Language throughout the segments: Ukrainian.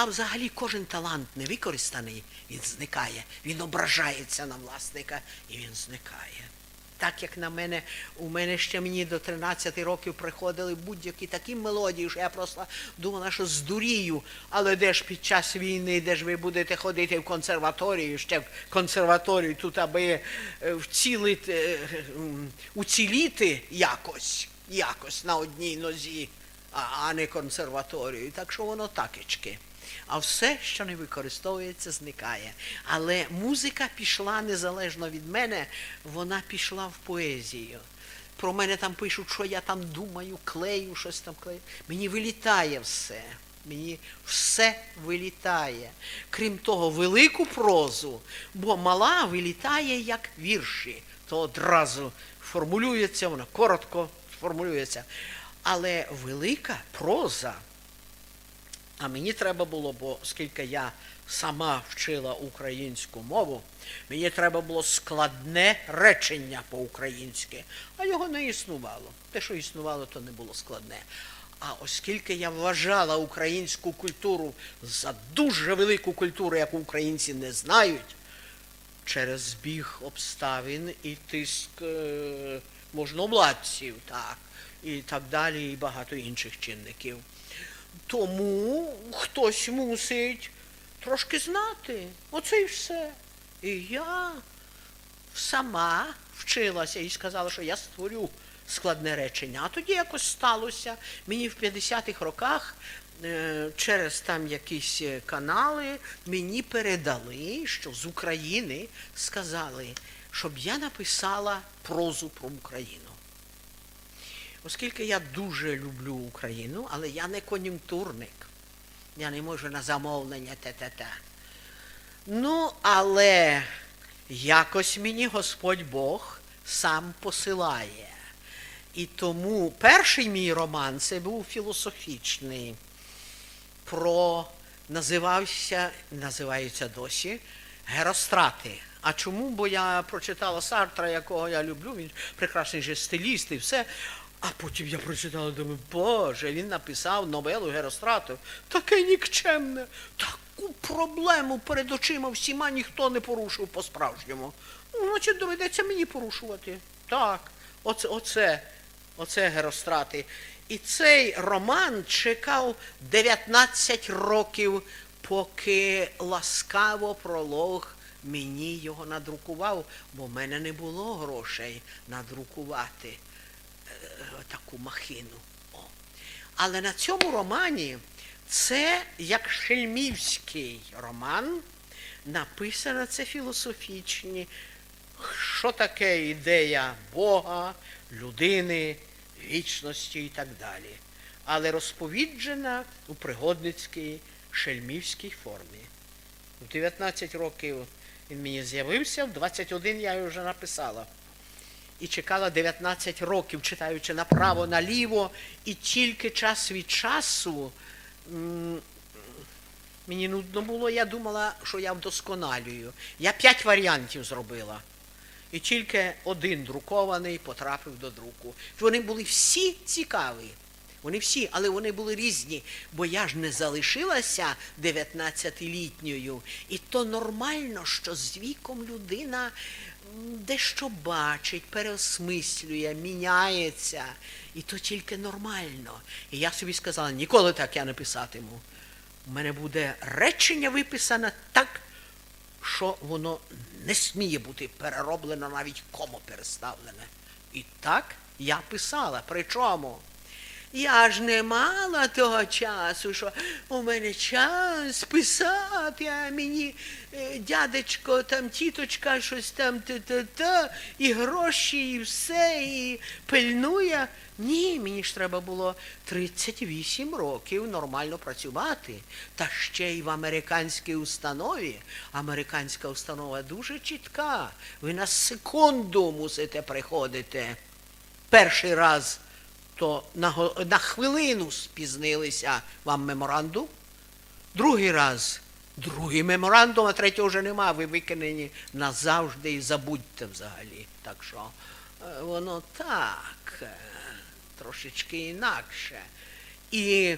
А взагалі кожен талант невикористаний, він зникає, він ображається на власника і він зникає. Так як на мене, у мене ще мені до 13 років приходили будь-які такі мелодії, що я просто думала, що здурію. Але де ж під час війни, де ж ви будете ходити в консерваторію, ще в консерваторію тут, аби е, вцілити, е, уціліти якось, якось на одній нозі, а, не консерваторію. Так що воно такечки. А все, що не використовується, зникає. Але музика пішла незалежно від мене, вона пішла в поезію. Про мене там пишуть, що я там думаю, клею, щось там клею. Мені вилітає все. Мені все вилітає. Крім того, велику прозу, бо мала вилітає як вірші. То одразу формулюється, вона коротко формулюється. Але велика проза. А мені треба було, бо оскільки я сама вчила українську мову, мені треба було складне речення по-українськи, а його не існувало. Те, що існувало, то не було складне. А оскільки я вважала українську культуру за дуже велику культуру, яку українці не знають, через збіг обставин і тиск е, можновладців, так, і так далі, і багато інших чинників. Тому хтось мусить трошки знати. Оце і все. І я сама вчилася і сказала, що я створю складне речення. А тоді якось сталося. Мені в 50-х роках е, через там якісь е, канали мені передали, що з України сказали, щоб я написала прозу про Україну. Оскільки я дуже люблю Україну, але я не кон'юнктурник. Я не можу на замовлення те-те-те. Ну, але якось мені Господь Бог сам посилає. І тому перший мій роман це був філософічний. Про називався, називається досі Герострати. А чому? Бо я прочитала Сартра, якого я люблю, він прекрасний же стиліст і все. А потім я прочитала, думаю, Боже, він написав новелу Герострату. Таке нікчемне, таку проблему перед очима всіма ніхто не порушив по-справжньому. Ну, значить, доведеться мені порушувати. Так, оце, оце, оце Герострати. І цей роман чекав 19 років, поки ласкаво пролог мені його надрукував, бо в мене не було грошей надрукувати таку махину. О. Але на цьому романі це як шельмівський роман, написано це філософічні, що таке ідея Бога, людини, вічності і так далі. Але розповіджена у пригодницькій шельмівській формі. В 19 років він мені з'явився, в 21 я вже написала. І чекала 19 років, читаючи направо, наліво, і тільки час від часу мені нудно було, я думала, що я вдосконалюю. Я п'ять варіантів зробила. І тільки один друкований потрапив до друку. Вони були всі цікаві. Вони всі, але вони були різні, бо я ж не залишилася 19-літньою. І то нормально, що з віком людина дещо бачить, переосмислює, міняється. І то тільки нормально. І я собі сказала, ніколи так я не писатиму. У мене буде речення виписане так, що воно не сміє бути перероблено, навіть комо переставлене. І так я писала. Причому? Я ж не мала того часу, що у мене час писати, а мені е, дядечко, там тіточка, щось там та-та-та, і гроші, і все, і пильнує. Ні, мені ж треба було 38 років нормально працювати. Та ще й в американській установі. Американська установа дуже чітка. Ви на секунду мусите приходити. Перший раз то на, на хвилину спізнилися вам меморандум. Другий раз другий меморандум, а третього вже нема, ви викинені назавжди і забудьте взагалі. Так що е, воно так, е, трошечки інакше. І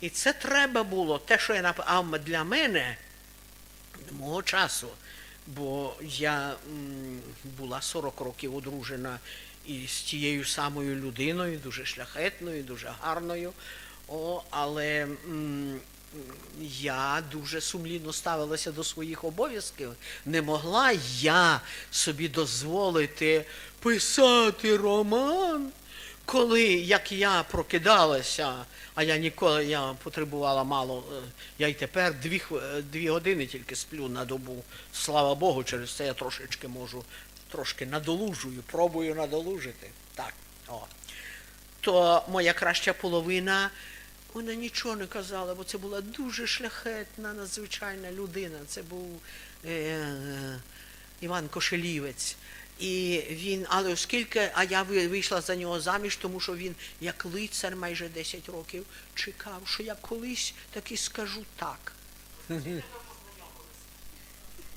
І це треба було, те, що я нап... А для мене, мого часу, бо я була 40 років одружена із тією самою людиною, дуже шляхетною, дуже гарною. О, але м, я дуже сумлінно ставилася до своїх обов'язків. Не могла я собі дозволити писати роман, коли як я прокидалася, а я ніколи я потребувала мало, е, я й тепер дві, дві години тільки сплю на добу. Слава Богу, через це я трошечки можу, трошки надолужую, пробую надолужити. Так, о. То моя краща половина, вона нічого не казала, бо це була дуже шляхетна, надзвичайна людина. Це був е, е, Іван Кошелівець. І він, але оскільки, а я вийшла за нього заміж, тому що він, як лицар майже 10 років, чекав, що я колись таки скажу так.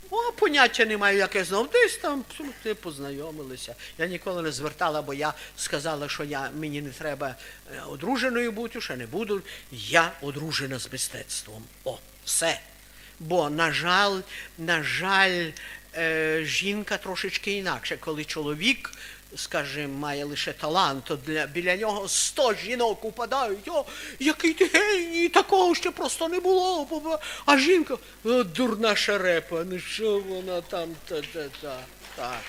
О, поняття не маю, яке знов. Десь там ти познайомилися. Я ніколи не звертала, бо я сказала, що я, мені не треба е, одруженою бути, ще не буду. Я одружена з мистецтвом. О, все. Бо, на жаль, на жаль, е, жінка трошечки інакше, коли чоловік, скажімо, має лише талант, то для, біля нього сто жінок упадають. О, який ти геній, такого ще просто не було. А жінка, дурна шарепа, ну що вона там та та та. Так.